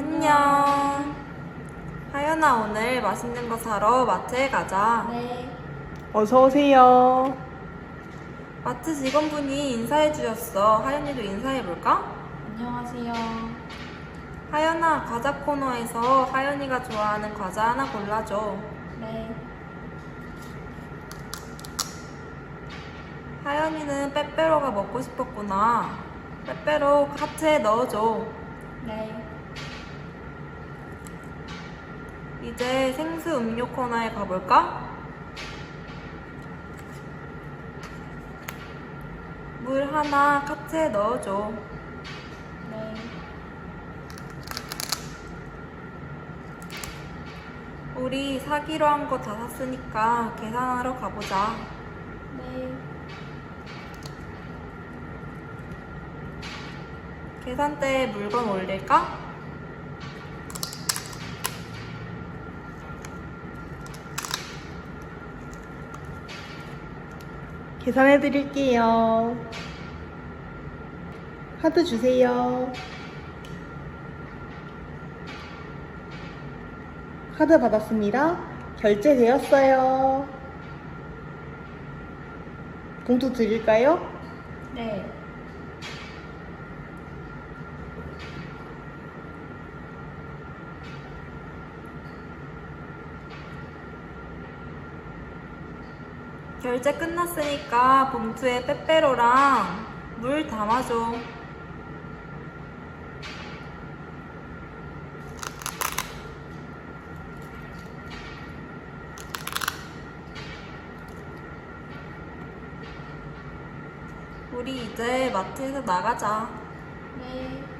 안녕. 하연아, 오늘 맛있는 거 사러 마트에 가자. 네. 어서 오세요. 마트 직원분이 인사해 주셨어. 하연이도 인사해 볼까? 안녕하세요. 하연아, 과자 코너에서 하연이가 좋아하는 과자 하나 골라줘. 네. 하연이는 빼빼로가 먹고 싶었구나. 빼빼로 카트에 넣어줘. 네. 이제 생수 음료 코너에 가볼까? 물 하나 카트에 넣어줘. 네. 우리 사기로 한 거 다 샀으니까 계산하러 가보자. 네. 계산대에 물건 올릴까? 계산해 드릴게요. 카드 주세요. 카드 받았습니다. 결제되었어요. 봉투 드릴까요? 네. 결제 끝났으니까 봉투에 빼빼로랑 물 담아줘. 우리 이제 마트에서 나가자. 네.